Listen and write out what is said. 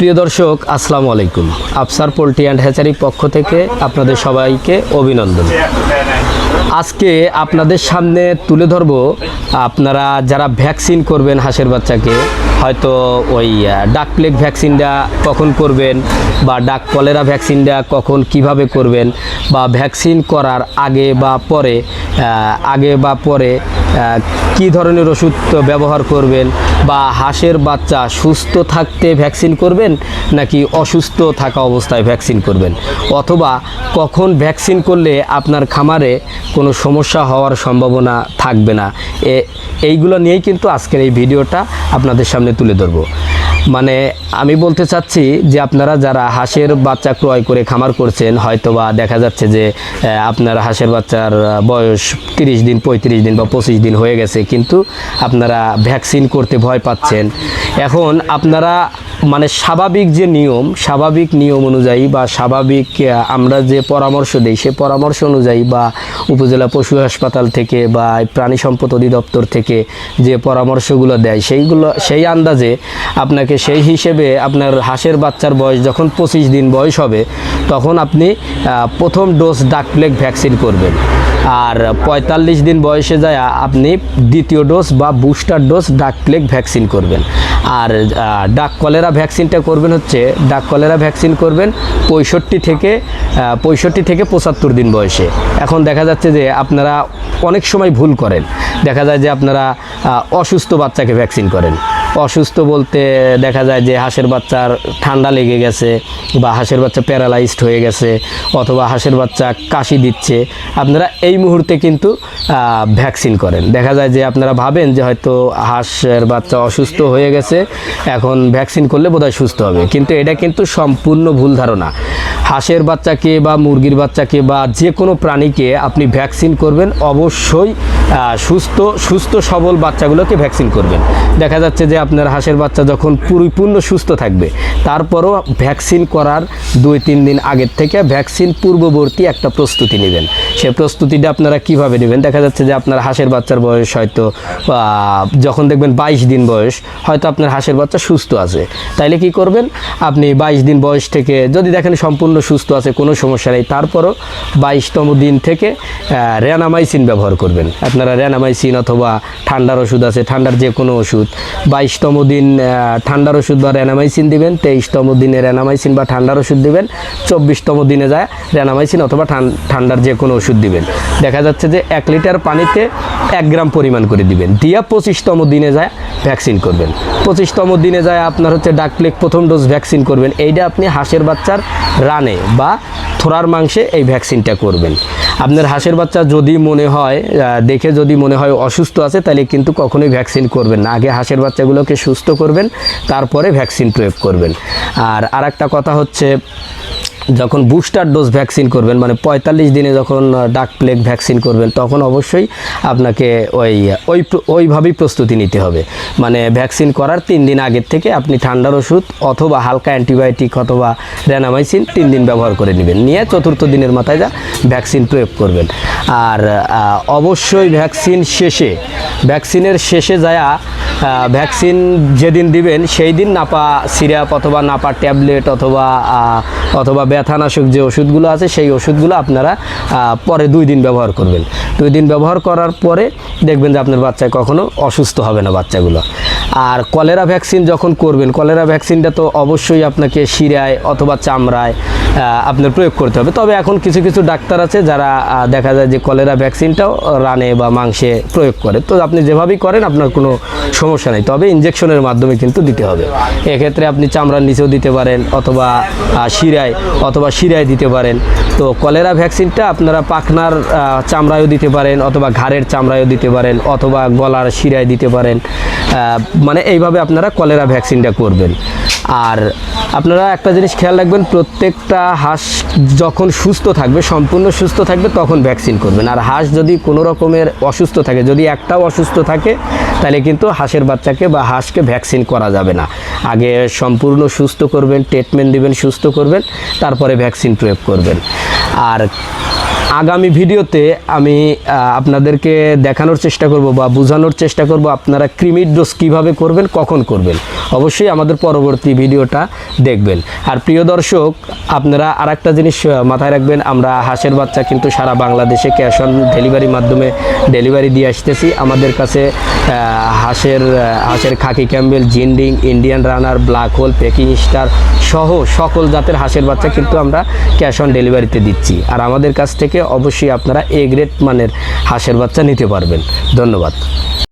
প্রিয় দর্শক, আসসালামু আলাইকুম। আফসার পোলট্রি অ্যান্ড হ্যাচারি পক্ষ থেকে আপনাদের সবাইকে অভিনন্দন। আজকে আপনাদের সামনে তুলে ধরব, আপনারা যারা ভ্যাকসিন করবেন হাঁসের বাচ্চাকে, হয়তো ওই ডাক প্লেগ ভ্যাকসিনটা কখন করবেন বা ডাক কলেরা ভ্যাকসিনটা কখন কীভাবে করবেন বা ভ্যাকসিন করার আগে বা পরে আগে বা পরে কি ধরনের ওষুধ ব্যবহার করবেন? বা হাঁসের বাচ্চা সুস্থ থাকতে ভ্যাকসিন করবেন, নাকি অসুস্থ থাকা অবস্থায় ভ্যাকসিন করবেন? অথবা কখন ভ্যাকসিন করলে আপনার খামারে কোনো সমস্যা হওয়ার সম্ভাবনা থাকবে না? এইগুলো নিয়েই কিন্তু আজকের এই ভিডিওটা আপনাদের সামনে তুলে ধরবো। মানে আমি বলতে চাচ্ছি যে আপনারা যারা হাঁসের বাচ্চা ক্রয় করে খামার করছেন হয়তো বা দেখা যাচ্ছে যে আপনার হাঁসের বাচ্চার বয়স তিরিশ দিন, পঁয়ত্রিশ দিন বা পঁচিশ দিন হয়ে গেছে, কিন্তু আপনারা ভ্যাকসিন করতে ভয় পাচ্ছেন। এখন আপনারা মানে স্বাভাবিক যে নিয়ম, স্বাভাবিক নিয়ম অনুযায়ী বা স্বাভাবিক আমরা যে পরামর্শ দিই, সে পরামর্শ অনুযায়ী বা উপজেলা পশু হাসপাতাল থেকে বা প্রাণী সম্পদ অধিদপ্তর থেকে যে পরামর্শগুলো দেয়, সেইগুলো, সেই আন্দাজে আপনাকে সেই হিসেবে আপনার হাঁসের বাচ্চার বয়স যখন পঁচিশ দিন বয়স হবে, তখন আপনি প্রথম ডোজ ডাকপ্লেগ ভ্যাকসিন করবেন। আর পঁয়তাল্লিশ দিন বয়সে যায় আপনি দ্বিতীয় ডোজ বা booster dose duck plague vaccine করবেন। আর ডাক কলেরা ভ্যাকসিনটা করবেন হচ্ছে, ডাক কলেরা ভ্যাকসিন করবেন পঁয়ষট্টি থেকে পঁয়ষট্টি থেকে পঁচাত্তর দিন বয়সে। এখন দেখা যাচ্ছে যে আপনারা অনেক সময় ভুল করেন। দেখা যায় যে আপনারা অসুস্থ বাচ্চাকে ভ্যাকসিন করেন। অসুস্থ বলতে দেখা যায় যে হাঁসের বাচ্চার ঠান্ডা লেগে গেছে বা হাঁসের বাচ্চা প্যারালাইজড হয়ে গেছে অথবা হাঁসের বাচ্চা কাশি দিচ্ছে, আপনারা এই মুহূর্তে কিন্তু ভ্যাকসিন করেন। দেখা যায় যে আপনারা ভাবেন যে হয়তো হাঁসের বাচ্চা অসুস্থ হয়ে গেছে, এখন ভ্যাকসিন করলে বোধহয় সুস্থ হবে। কিন্তু এটা কিন্তু সম্পূর্ণ ভুল ধারণা। হাঁসের বাচ্চাকে বা মুরগির বাচ্চাকে বা যে কোনো প্রাণীকে আপনি ভ্যাকসিন করবেন, অবশ্যই সুস্থ সুস্থ সবল বাচ্চাগুলোকে ভ্যাকসিন করবেন। দেখা যাচ্ছে যে আপনার হাঁসের বাচ্চা যখন পরিপূর্ণ সুস্থ থাকবে, তারপরও ভ্যাকসিন করার দুই তিন দিন আগের থেকে ভ্যাকসিন পূর্ববর্তী একটা প্রস্তুতি নেবেন। সে প্রস্তুতিটা আপনারা কীভাবে নেবেন? দেখা যাচ্ছে যে আপনার হাঁসের বাচ্চার বয়স হয়তো যখন দেখবেন বাইশ দিন বয়স, হয়তো আপনার হাঁসের বাচ্চা সুস্থ আছে। তাইলে কি করবেন? আপনি বাইশ দিন বয়স থেকে যদি দেখেন সম্পূর্ণ সুস্থ আছে, কোনো সমস্যা নেই। তারপরও বাইশতম দিন থেকে র্যানামাইসিন ব্যবহার করবেন। আপনারা র্যানামাইসিন অথবা ঠান্ডার ওষুধ আছে, ঠান্ডার যে কোনো ওষুধ। বাইশতম দিন ঠান্ডার ওষুধ বা র্যানামাইসিন দিবেন, তেইশতম দিনে র্যানামাইসিন বা ঠান্ডার ওষুধ দিবেন, চব্বিশতম দিনে যায় র্যানামাইসিন অথবা ঠান- ঠান্ডার যে কোনো ওষুধ দিবেন। দেখা যাচ্ছে যে এক লিটার পানিতে এক গ্রাম পরিমাণ করে দিবেন। দিয়া পঁচিশতম দিনে যায় ভ্যাকসিন করবেন। পঁচিশতম দিনে যায় আপনার হচ্ছে ডাকপ্লেক প্রথম ডোজ ভ্যাকসিন করবেন। এইটা আপনি হাঁসের বাচ্চার রানে বা থোরার মাংসে এই ভ্যাকসিনটা করবেন। আপনার হাঁসের বাচ্চা যদি মনে হয় দেখে যদি মনে হয় অসুস্থ আছে, তাহলে কিন্তু কখনোই ভ্যাকসিন করবেন না। আগে হাঁসের বাচ্চাগুলোকে সুস্থ করবেন, তারপরে ভ্যাকসিন প্রয়োগ করবেন। আর আরেকটা কথা হচ্ছে যখন বুস্টার ডোজ ভ্যাকসিন করবেন মানে পঁয়তাল্লিশ দিনে যখন ডাক প্লেগ ভ্যাকসিন করবেন, তখন অবশ্যই আপনাকে ওই ওই ওইভাবেই প্রস্তুতি নিতে হবে। মানে ভ্যাকসিন করার তিন দিন আগের থেকে আপনি ঠান্ডার ওষুধ অথবা হালকা অ্যান্টিবায়োটিক অথবা র্যানামাইসিন তিন দিন ব্যবহার করে নেবেন। নিয়ে চতুর্থ দিনের মাথায় যা ভ্যাকসিন প্রয়োগ করবেন। আর অবশ্যই ভ্যাকসিন শেষে ভ্যাকসিনের শেষে যায় ভ্যাকসিন যেদিন দিবেন সেই দিন নাপা সিরাপ অথবা নাপা ট্যাবলেট অথবা অথবা ব্যথানাশক যে ওষুধগুলো আছে, সেই ওষুধগুলো আপনারা পরে দুই দিন ব্যবহার করবেন। দুই দিন ব্যবহার করার পরে দেখবেন যে আপনার বাচ্চায় কখনো অসুস্থ হবে না বাচ্চাগুলো। আর কলেরা ভ্যাকসিন যখন করবেন, কলেরা ভ্যাকসিনটা তো অবশ্যই আপনাকে শিরায় অথবা চামড়ায় আপনার প্রয়োগ করতে হবে। তবে এখন কিছু কিছু ডাক্তার আছে যারা দেখা যায় যে কলেরা ভ্যাকসিনটাও রানে বা মাংসে প্রয়োগ করে। তো আপনি যেভাবেই করেন, আপনার কোনো সমস্যা নেই। তবে ইঞ্জেকশনের মাধ্যমে কিন্তু দিতে হবে। এক্ষেত্রে আপনি চামড়ার নিচেও দিতে পারেন অথবা শিরায় অথবা শিরায় দিতে পারেন। তো কলেরা ভ্যাকসিনটা আপনারা পাখনার চামড়ায়ও দিতে পারেন অথবা ঘাড়ের চামড়ায়ও দিতে পারেন অথবা গলার শিরায় দিতে পারেন। মানে এইভাবে আপনারা কলেরা ভ্যাকসিনটা করবেন। আর আপনারা একটা জিনিস খেয়াল রাখবেন, প্রত্যেকটা হাঁস যখন সুস্থ থাকবে, সম্পূর্ণ সুস্থ থাকবে, তখন ভ্যাকসিন করবেন। আর হাঁস যদি কোনো রকমের অসুস্থ থাকে, যদি একটাও অসুস্থ থাকে, তাহলে কিন্তু হাঁসের বাচ্চাকে বা হাঁসকে ভ্যাকসিন করা যাবে না। আগে সম্পূর্ণ সুস্থ করবেন ট্রিটমেন্ট দিবেন, সুস্থ করবেন, তারপরে ভ্যাকসিন প্রয়োগ করবেন। আর আগামী ভিডিওতে আমি আপনাদেরকে দেখানোর চেষ্টা করব বা বোঝানোর চেষ্টা করব আপনারা ক্রিমির ডোজ কীভাবে করবেন, কখন করবেন। অবশ্যই আমাদের পরবর্তী ভিডিওটা দেখবেন। আর প্রিয় দর্শক, আপনারা আর একটা জিনিস মাথায় রাখবেন, আমরা হাঁসের বাচ্চা কিন্তু সারা বাংলাদেশে ক্যাশ অন ডেলিভারির মাধ্যমে ডেলিভারি দিয়ে আসতেছি। আমাদের কাছে হাঁসের হাঁসের khaki Campbell, Jinding, Indian runner, black hole, Peking star সহ সকল জাতের হাঁসের বাচ্চা কিন্তু আমরা ক্যাশ অন ডেলিভারিতে দিচ্ছি। আর আমাদের কাছ থেকে অবশ্যই আপনারা এ গ্রেড মানের হাঁসের বাচ্চা নিতে পারবেন। ধন্যবাদ।